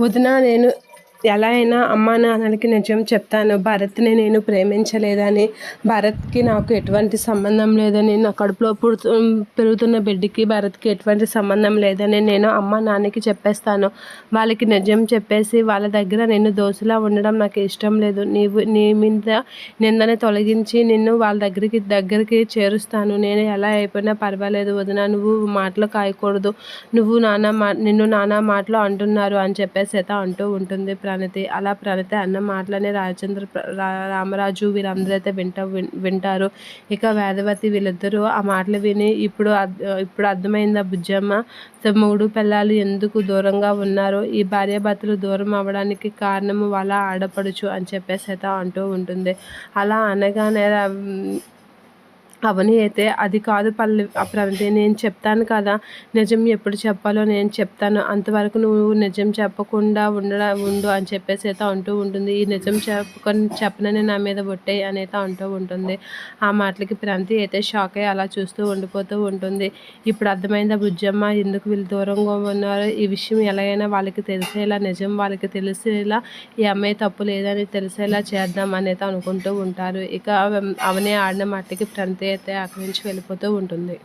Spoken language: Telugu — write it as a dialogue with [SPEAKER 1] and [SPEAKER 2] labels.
[SPEAKER 1] వదినా నేను ఎలా అయినా అమ్మా నాన్నలకి నిజం చెప్తాను. భరత్ని నేను ప్రేమించలేదని భరత్కి నాకు ఎటువంటి సంబంధం లేదని నా కడుపులో పుడుతు పెరుగుతున్న బిడ్డకి భరత్కి ఎటువంటి సంబంధం లేదని నేను అమ్మ నాన్నకి చెప్పేస్తాను. వాళ్ళకి నిజం చెప్పేసి వాళ్ళ దగ్గర నేను దోశలా ఉండడం నాకు ఇష్టం లేదు. నీవు నీ మీద నిందని తొలగించి నిన్ను వాళ్ళ దగ్గరికి దగ్గరికి చేరుస్తాను. నేను ఎలా అయిపోయినా పర్వాలేదు వదిన నువ్వు మాటలు కాయకూడదు. నువ్వు నాన్న మా నిన్ను నానా మాటలు అంటున్నారు అని చెప్పేసి అయితే అంటూ ఉంటుంది. ప్రణతి అలా ప్రణతి అన్న మాటలనే రాజచంద్ర రామరాజు వీరందరూ అయితే వింట వింటారు. ఇక వేదవతి వీళ్ళిద్దరూ ఆ మాటలు విని ఇప్పుడు ఇప్పుడు అర్థమైందా బుజ్జమ్మ? మూడు పిల్లలు ఎందుకు దూరంగా ఉన్నారో? ఈ భార్యాభర్తలు దూరం అవ్వడానికి కారణము వాళ్ళ ఆడపడుచు అని చెప్పేసి అయితే అంటూ ఉంటుంది. అలా అనగానే అవని అయితే అది కాదు పల్లె ప్రగతి నేను చెప్తాను కదా. నిజం ఎప్పుడు చెప్పాలో నేను చెప్తాను. అంతవరకు నువ్వు నిజం చెప్పకుండా ఉండడా ఉండు అని చెప్పేసి అయితే అంటూ ఉంటుంది. ఈ నిజం చెప్పుకొని చెప్పనని నా మీద బొట్టే అని అయితే అంటూ ఉంటుంది. ఆ మాటలకి ప్రాంతి అయితే షాక్ అయ్యి అలా చూస్తూ ఉండిపోతూ ఉంటుంది. ఇప్పుడు అర్థమైందా బుజ్జమ్మ? ఎందుకు వీళ్ళు దూరంగా ఉన్నారో? ఈ విషయం ఎలాగైనా వాళ్ళకి తెలిసేలా నిజం వాళ్ళకి తెలిసేలా ఈ అమ్మాయి తప్పు లేదని తెలిసేలా చేద్దాం అనేది అనుకుంటూ ఉంటారు. ఇక అవనే ఆడిన మాటలకి ప్రాంతి అయితే అక్కడి నుంచి వెళ్ళిపోతూ ఉంటుంది.